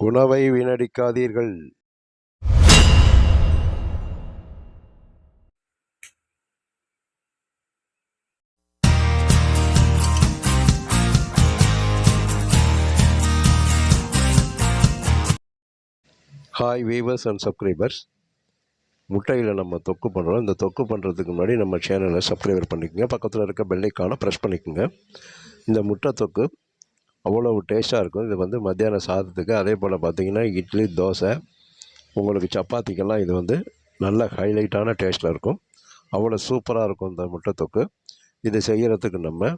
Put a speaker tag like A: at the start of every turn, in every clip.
A: உணவை வீணடிக்காதீர்கள். Hi viewers and subscribers முட்டையில் நம்ம தொக்கு பண்ணுறோம் இந்த தொக்கு பண்ணுறதுக்கு முன்னாடி நம்ம சேனலை சப்ஸ்கிரைபர் பண்ணிக்கோங்க. பக்கத்தில் இருக்க பெல்லைக்கான ப்ரெஸ் பண்ணிக்கோங்க. இந்த முட்டை தொக்கு அவ்வளோ டேஸ்ட்டாக இருக்கும். இது வந்து மத்தியான சாதத்துக்கு. அதே போல் பார்த்திங்கன்னா இட்லி தோசை உங்களுக்கு சப்பாத்திக்கெல்லாம் இது வந்து நல்ல ஹைலைட்டான டேஸ்ட்டில் இருக்கும். அவ்வளோ சூப்பராக இருக்கும் இந்த முட்டை தொக்கு இது செய்கிறதுக்கு நம்ம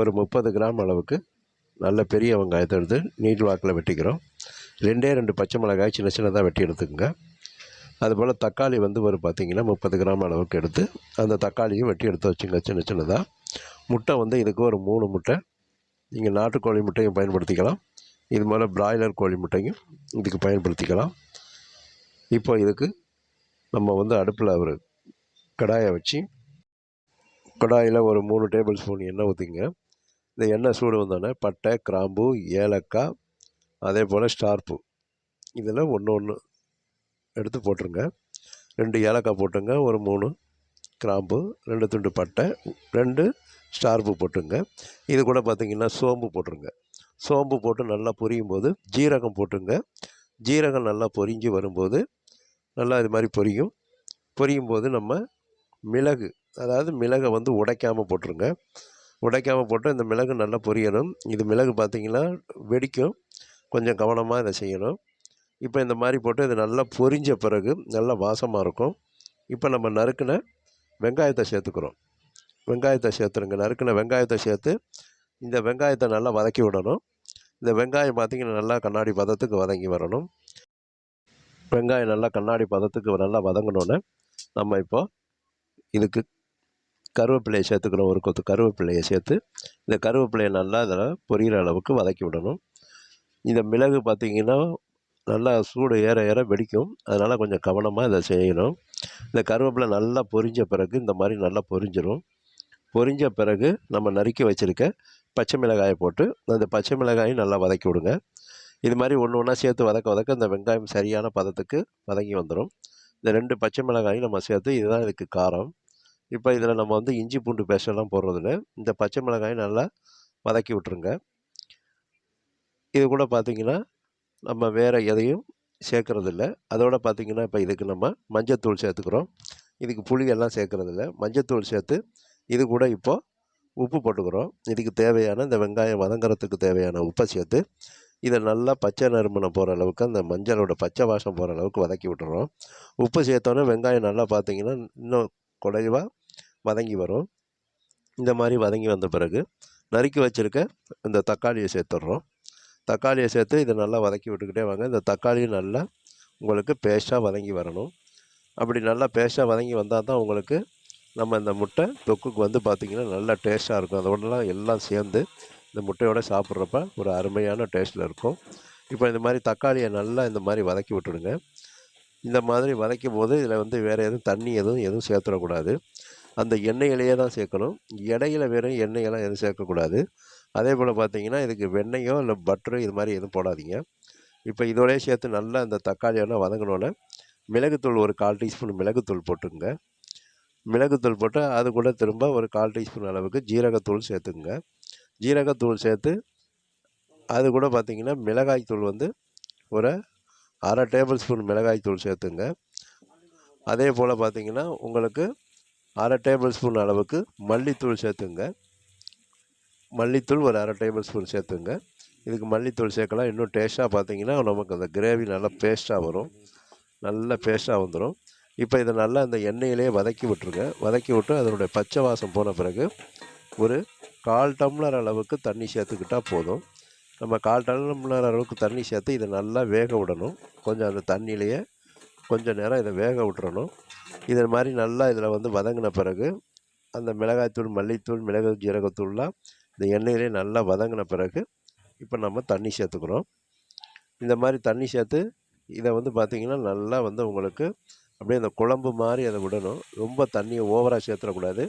A: ஒரு முப்பது கிராம் அளவுக்கு நல்ல பெரிய வெங்காயத்தை எடுத்து நீட் வாக்கில் வெட்டிக்கிறோம். ரெண்டே ரெண்டு பச்சை மிளகாய் சின்ன சின்னதாக வெட்டி எடுத்துக்கோங்க. அதுபோல் தக்காளி வந்து ஒரு பார்த்திங்கன்னா முப்பது கிராம் அளவுக்கு எடுத்து அந்த தக்காளியும் வெட்டி எடுத்து வச்சுங்க சின்ன சின்னதாக முட்டை வந்து இதுக்கு ஒரு மூணு முட்டை நீங்கள் நாட்டுக்கோழி முட்டையும் பயன்படுத்திக்கலாம். இது மாதிரி பிராய்லர் கோழி முட்டையும் இதுக்கு பயன்படுத்திக்கலாம். இப்போ இதுக்கு நம்ம வந்து அடுப்பில் ஒரு கடாயை வச்சு கடாயில் ஒரு மூணு டேபிள் ஸ்பூன் எண்ணெய் ஊற்றிங்க இந்த எண்ணெய் சூடு வந்தோடனே பட்டை கிராம்பு ஏலக்காய் அதே போல் ஸ்டார்ப்பு இதெல்லாம் ஒன்று ஒன்று எடுத்து போட்டுருங்க. ரெண்டு ஏலக்காய் போட்டுங்க ஒரு மூணு கிராம்பு ரெண்டு துண்டு பட்டை ரெண்டு ஸ்டார்ப்பு போட்டுங்க. இது கூட பார்த்திங்கன்னா சோம்பு போட்டுருங்க. சோம்பு போட்டு நல்லா பொரியும் போது ஜீரகம் போட்டுங்க. ஜீரகம் நல்லா பொரிஞ்சு வரும்போது நல்லா இது மாதிரி பொரியும். பொரியும் போது நம்ம மிளகு அதாவது மிளகை வந்து உடைக்காமல் போட்டுருங்க. உடைக்காமல் போட்டு இந்த மிளகு நல்லா பொரியணும். இது மிளகு பார்த்திங்கன்னா வெடிக்கும். கொஞ்சம் கவனமாக இதை செய்யணும். இப்போ இந்த மாதிரி போட்டு இது நல்லா பொரிஞ்ச பிறகு நல்லா வாசமாக இருக்கும். இப்போ நம்ம நறுக்கின வெங்காயத்தை சேர்த்துக்கிறோம். வெங்காயத்தை சேர்த்துருங்க நறுக்கின வெங்காயத்தை சேர்த்து இந்த வெங்காயத்தை நல்லா வதக்கி விடணும். இந்த வெங்காயம் பார்த்திங்கன்னா நல்லா கண்ணாடி பதத்துக்கு வதங்கி வரணும். வெங்காயம் நல்லா கண்ணாடி பதத்துக்கு நல்லா வதங்கினோன்னே நம்ம இப்போ இதுக்கு கருவேப்பிலையை சேர்த்துக்கணும். ஒரு கொத்து கருவேப்பிலையை சேர்த்து இந்த கருவேப்பிலையை நல்லா இதில் பொரியிற அளவுக்கு வதக்கி விடணும். இந்த மிளகு பார்த்திங்கன்னா நல்லா சூடு ஏற ஏற வெடிக்கும். அதனால் கொஞ்சம் கவனமாக இதை செய்யணும். இந்த கருவேப்பிலை நல்லா பொரிஞ்ச பிறகு இந்த மாதிரி நல்லா பொரிஞ்சிடும் பொரிஞ்ச பிறகு நம்ம நறுக்கி வச்சுருக்க பச்சை மிளகாயை போட்டு அந்த பச்சை மிளகாயும் நல்லா வதக்கி விடுங்க. இது மாதிரி ஒன்று ஒன்றா சேர்த்து வதக்க வதக்க இந்த வெங்காயம் சரியான பதத்துக்கு வதங்கி வந்துடும் இந்த ரெண்டு பச்சை மிளகாயும் நம்ம சேர்த்து இதுதான் இதுக்கு காரம். இப்போ இதில் நம்ம வந்து இஞ்சி பூண்டு பேஸ்டெல்லாம் போடுறதில்ல இந்த பச்சை மிளகாயும் நல்லா வதக்கி விட்ருங்க இது கூட பார்த்திங்கன்னா நம்ம வேறு எதையும் சேர்க்குறதில்ல. அதோடு பார்த்திங்கன்னா இப்போ இதுக்கு நம்ம மஞ்சத்தூள் சேர்த்துக்கிறோம். இதுக்கு புளியெல்லாம் சேர்க்குறதில்ல. மஞ்சத்தூள் சேர்த்து இது கூட இப்போது உப்பு போட்டுக்கிறோம். இதுக்கு தேவையான இந்த வெங்காயம் வதங்குறதுக்கு தேவையான உப்பை சேர்த்து இதை நல்லா பச்சை நறுமணம் போகிற அளவுக்கு அந்த மஞ்சளோட பச்சை வாசம் போகிற அளவுக்கு வதக்கி விட்டுறோம். உப்பு சேர்த்தோன்னே வெங்காயம் நல்லா பார்த்திங்கன்னா இன்னும் குறைவாக வதங்கி வரும். இந்த மாதிரி வதங்கி வந்த பிறகு நறுக்கி வச்சுருக்க இந்த தக்காளியை சேர்த்துட்றோம். தக்காளியை சேர்த்து இதை நல்லா வதக்கி விட்டுக்கிட்டே வாங்க. இந்த தக்காளியும் நல்லா உங்களுக்கு பேஸ்ட்டாக வதங்கி வரணும். அப்படி நல்லா பேஸ்ட்டாக வதங்கி வந்தால் தான் உங்களுக்கு நம்ம இந்த முட்டை தொக்குக்கு வந்து பார்த்திங்கன்னா நல்லா டேஸ்ட்டாக இருக்கும். அதோடலாம் எல்லாம் சேர்ந்து இந்த முட்டையோடு சாப்பிட்றப்ப ஒரு அருமையான டேஸ்ட்டில் இருக்கும். இப்போ இந்த மாதிரி தக்காளியை நல்லா இந்த மாதிரி வதக்கி விட்டுடுங்க. இந்த மாதிரி வதக்கும் போது இதில் வந்து வேறு எதுவும் தண்ணி எதுவும் எதுவும் சேர்த்துடக்கூடாது. அந்த எண்ணெயிலேயே தான் சேர்க்கணும். இடையில வெறும் எண்ணெயெல்லாம் எதுவும் சேர்க்கக்கூடாது. அதே போல் பார்த்தீங்கன்னா இதுக்கு வெண்ணெயோ இல்லை பட்டரோ இது மாதிரி எதுவும் போடாதீங்க. இப்போ இதோடய சேர்த்து நல்லா அந்த தக்காளியெல்லாம் வதங்கினோன்னே மிளகுத்தூள் ஒரு கால் டீஸ்பூன் மிளகுத்தூள் போட்டுங்க மிளகுத்தூள் போட்டு அது கூட திரும்ப ஒரு கால் டீஸ்பூன் அளவுக்கு ஜீரகத்தூள் சேர்த்துங்க ஜீரகத்தூள் சேர்த்து அது கூட பார்த்திங்கன்னா மிளகாய் தூள் வந்து ஒரு அரை டேபிள் ஸ்பூன் மிளகாய் தூள் சேர்த்துங்க. அதே போல் பார்த்திங்கன்னா உங்களுக்கு அரை டேபிள் ஸ்பூன் அளவுக்கு மல்லித்தூள் சேர்த்துங்க. மல்லித்தூள் ஒரு அரை டேபிள் ஸ்பூன் சேர்த்துங்க. இதுக்கு மல்லித்தூள் சேர்க்கலாம். இன்னும் டேஸ்ட்டாக பார்த்திங்கன்னா நமக்கு அந்த கிரேவி நல்லா பேஸ்ட்டாக வரும். நல்ல பேஸ்ட்டாக வந்துடும் இப்போ இதை நல்லா அந்த எண்ணெயிலே வதக்கி விட்டுருங்க. வதக்கி விட்டு அதனுடைய பச்சை வாசம் போன பிறகு ஒரு கால் டம்ளர் அளவுக்கு தண்ணி சேர்த்துக்கிட்டால் போதும். நம்ம கால் டம்ளர் அளவுக்கு தண்ணி சேர்த்து இதை நல்லா வேக விடணும். கொஞ்சம் அந்த தண்ணியிலையே கொஞ்சம் நேரம் இதை வேக விட்டுறணும். இதை மாதிரி நல்லா இதில் வந்து வதங்கின பிறகு அந்த மிளகாய்த்தூள் மல்லித்தூள் மிளகு ஜீரகத்தூள்லாம் இந்த எண்ணெயிலே நல்லா வதங்கின பிறகு இப்போ நம்ம தண்ணி சேர்த்துக்கிறோம். இந்த மாதிரி தண்ணி சேர்த்து இதை வந்து பார்த்திங்கன்னா நல்லா வந்து உங்களுக்கு அப்படியே அந்த குழம்பு மாதிரி அதை விடணும். ரொம்ப தண்ணியை ஓவராக சேர்த்துடக்கூடாது.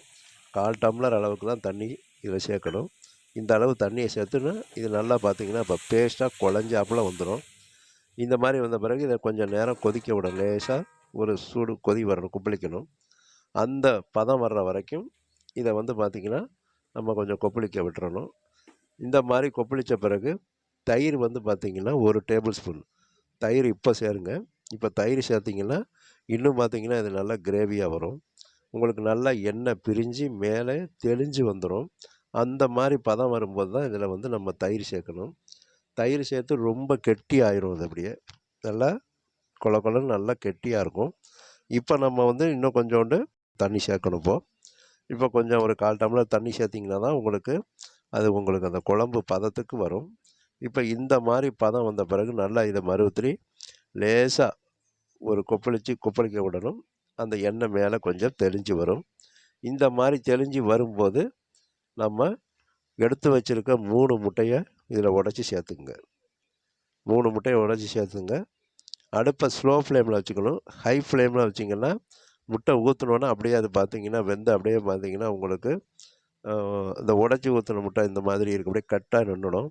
A: கால் டம்ளர் அளவுக்கு தான் தண்ணி இதில் சேர்க்கணும். இந்த அளவு தண்ணியை சேர்த்துன்னு இது நல்லா பார்த்திங்கன்னா இப்போ பேஸ்ட்டாக குழஞ்சாப்புல வந்துடும் இந்த மாதிரி வந்த பிறகு இதை கொஞ்சம் நேரம் கொதிக்க விட லேசாக ஒரு சூடு கொதி வரணும் கொப்பளிக்கணும். அந்த பதம் வர்ற வரைக்கும் இதை வந்து பார்த்திங்கன்னா நம்ம கொஞ்சம் கொப்பளிக்க விட்டுறணும். இந்த மாதிரி கொப்பளித்த பிறகு தயிர் வந்து பார்த்திங்கன்னா ஒரு டேபிள் ஸ்பூன். தயிர் இப்போ சேருங்க. இப்போ தயிர் சேர்த்திங்கன்னா இன்னும் பார்த்திங்கன்னா இது நல்லா கிரேவியாக வரும். உங்களுக்கு நல்லா எண்ணெய் பிரிஞ்சு மேலே தெளிஞ்சு வந்துடும் அந்த மாதிரி பதம் வரும்போது தான் இதில் வந்து நம்ம தயிர் சேர்க்கணும். தயிர் சேர்த்து ரொம்ப கெட்டி ஆயிரும் அது அப்படியே. நல்லா கொல கொலன்னு நல்லா கெட்டியாக இருக்கும். இப்போ நம்ம வந்து இன்னும் கொஞ்சோண்டு தண்ணி சேர்க்கணும் இப்போ. இப்போ கொஞ்சம் ஒரு கால் டம்ளர் தண்ணி சேர்த்திங்கன்னா தான் உங்களுக்கு அது உங்களுக்கு அந்த குழம்பு பதத்துக்கு வரும். இப்போ இந்த மாதிரி பதம் வந்த பிறகு நல்லா இதை மறுபத்திரி லேசாக ஒரு கொப்பளித்து கொப்பளிக்க விடணும். அந்த எண்ணெய் மேலே கொஞ்சம் தெளிஞ்சு வரும். இந்த மாதிரி தெளிஞ்சு வரும்போது நம்ம எடுத்து வச்சுருக்க மூணு முட்டையை இதில் உடச்சி சேர்த்துக்குங்க. மூணு முட்டையை உடச்சி சேர்த்துங்க. அடுப்பை ஸ்லோ ஃப்ளேமில் வச்சுக்கணும். ஹை ஃப்ளேமில் வச்சிங்கன்னா முட்டை ஊற்றினோன்னா அப்படியே அது பார்த்தீங்கன்னா வெந்து அப்படியே பார்த்தீங்கன்னா உங்களுக்கு இந்த உடச்சி ஊற்றின முட்டை இந்த மாதிரி இருக்கு. அப்படியே கட்டாக நின்றுடும்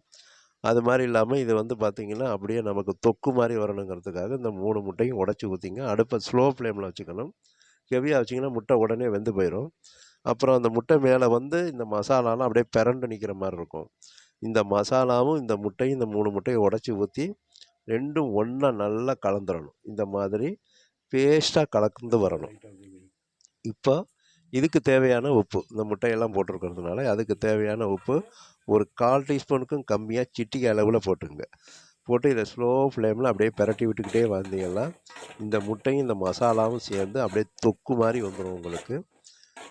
A: அது மாதிரி இல்லாமல் இது வந்து பார்த்திங்கன்னா அப்படியே நமக்கு தொக்கு மாதிரி வரணுங்கிறதுக்காக இந்த மூணு முட்டையும் உடச்சி ஊற்றிங்க அடுப்பை ஸ்லோ ஃப்ளேமில் வச்சுக்கணும். ஹெவியாக வச்சிங்கன்னா முட்டை உடனே வெந்து போயிடும் அப்புறம் அந்த முட்டை மேலே வந்து இந்த மசாலாலாம் அப்படியே பிறண்டு நிற்கிற மாதிரி இருக்கும். இந்த மசாலாவும் இந்த முட்டையும் இந்த மூணு முட்டையும் உடச்சி ஊற்றி ரெண்டும் ஒன்றா நல்லா கலந்துடணும் இந்த மாதிரி பேஸ்ட்டாக கலந்து வரணும். இப்போ இதுக்கு தேவையான உப்பு இந்த முட்டையெல்லாம் போட்டிருக்கிறதுனால அதுக்கு தேவையான உப்பு ஒரு கால் டீஸ்பூனுக்கும் கம்மியாக சிட்டிகை அளவில் போட்டுங்க போட்டு இதை ஸ்லோ ஃப்ளேமில் அப்படியே பெரட்டி விட்டுக்கிட்டே வந்தீங்கன்னா இந்த முட்டையும் இந்த மசாலாவும் சேர்ந்து அப்படியே தொக்கு மாதிரி வந்துடும் உங்களுக்கு.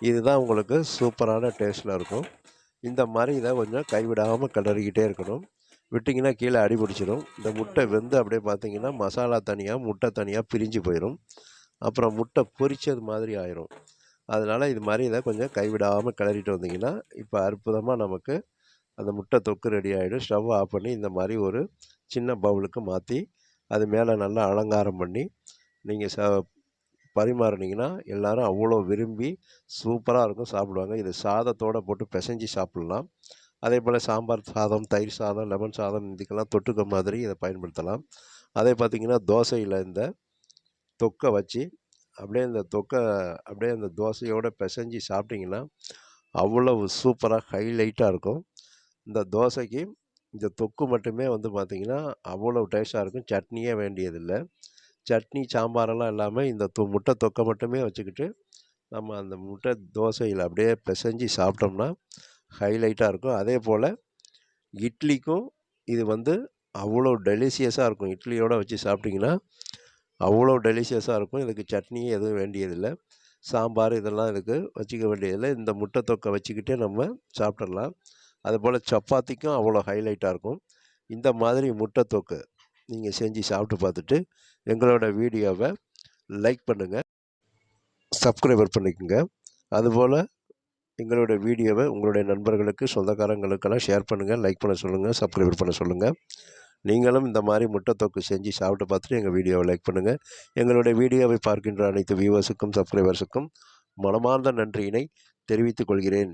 A: இதுதான் உங்களுக்கு சூப்பரான டேஸ்ட்டில் இருக்கும். இந்த மாதிரி இதை கொஞ்சம் கைவிடாமல் கிளறிக்கிட்டே இருக்கணும். விட்டிங்கன்னா கீழே அடி பிடிச்சிடும். இந்த முட்டை வெந்து அப்படியே பார்த்தீங்கன்னா மசாலா தனியாக முட்டை தனியாக பிரிஞ்சு போயிடும் அப்புறம் முட்டை பொரிச்சது மாதிரி ஆயிரும். அதனால் இது மாதிரி இதை கொஞ்சம் கைவிடாமல் கிளறிட்டு வந்தீங்கன்னா இப்போ அற்புதமாக நமக்கு அந்த முட்டை தொக்கு ரெடி ஆகிடும் ஸ்டவ் ஆஃப் பண்ணி இந்த மாதிரி ஒரு சின்ன பவுலுக்கு மாற்றி அது மேலே நல்லா அலங்காரம் பண்ணி நீங்கள் ச பரிமாறினீங்கன்னா எல்லோரும் அவ்வளோ விரும்பி சூப்பராக இருக்கும் சாப்பிடுவாங்க. இது சாதத்தோடு போட்டு பிசைஞ்சு சாப்பிட்லாம். அதே போல் சாம்பார் சாதம் தயிர் சாதம் லெமன் சாதம் இதுக்கெல்லாம் தொட்டுக்க மாதிரி இதை பயன்படுத்தலாம். அதே பார்த்திங்கன்னா தோசையில் இந்த தொக்கை வச்சு அப்படியே இந்த தொக்கை அப்படியே அந்த தோசையோடு பிசைஞ்சு சாப்பிட்டிங்கன்னா அவ்வளவு சூப்பராக ஹைலைட்டாக இருக்கும். இந்த தோசைக்கு இந்த தொக்கு மட்டுமே வந்து பார்த்திங்கன்னா அவ்வளோ டேஸ்ட்டாக இருக்கும். சட்னியே வேண்டியதில்லை. சட்னி சாம்பாரெல்லாம் இல்லாமல் இந்த தொ முட்டை தொக்கை மட்டுமே வச்சுக்கிட்டு நம்ம அந்த முட்டை தோசையில் அப்படியே பிசைஞ்சு சாப்பிட்டோம்னா ஹைலைட்டாக இருக்கும். அதே போல் இட்லிக்கும் இது வந்து அவ்வளோ டெலிஷியஸாக இருக்கும். இட்லியோடு வச்சு சாப்பிட்டிங்கன்னா அவ்வளோ டெலிஷியஸாக இருக்கும். இதுக்கு சட்னியே எதுவும் வேண்டியதில்லை. சாம்பார் இதெல்லாம் இதுக்கு வச்சுக்க வேண்டியதில்லை. இந்த முட்டை தொக்கை வச்சுக்கிட்டே நம்ம சாப்பிட்றலாம் அதுபோல் சப்பாத்திக்கும் அவ்வளோ ஹைலைட்டாக இருக்கும். இந்த மாதிரி முட்டை தொக்கு நீங்கள் செஞ்சு சாப்பிட்டு பார்த்துட்டு எங்களோட வீடியோவை லைக் பண்ணுங்கள் சப்ஸ்கிரைபர் பண்ணிக்கோங்க. அதுபோல் எங்களோட வீடியோவை உங்களுடைய நண்பர்களுக்கு சொந்தக்காரங்களுக்கெல்லாம் ஷேர் பண்ணுங்கள் லைக் பண்ண சொல்லுங்கள் சப்ஸ்கிரைபர் பண்ண சொல்லுங்கள் நீங்களும் இந்த மாதிரி முட்டை தொக்கு செஞ்சு சாப்பிட்டு பார்த்துட்டு எங்கள் வீடியோவை லைக் பண்ணுங்கள் எங்களுடைய வீடியோவை பார்க்கின்ற அனைத்து வியூவர்ஸுக்கும் சப்ஸ்கிரைபர்ஸுக்கும் மனமார்ந்த நன்றியினை தெரிவித்துக் கொள்கிறேன்.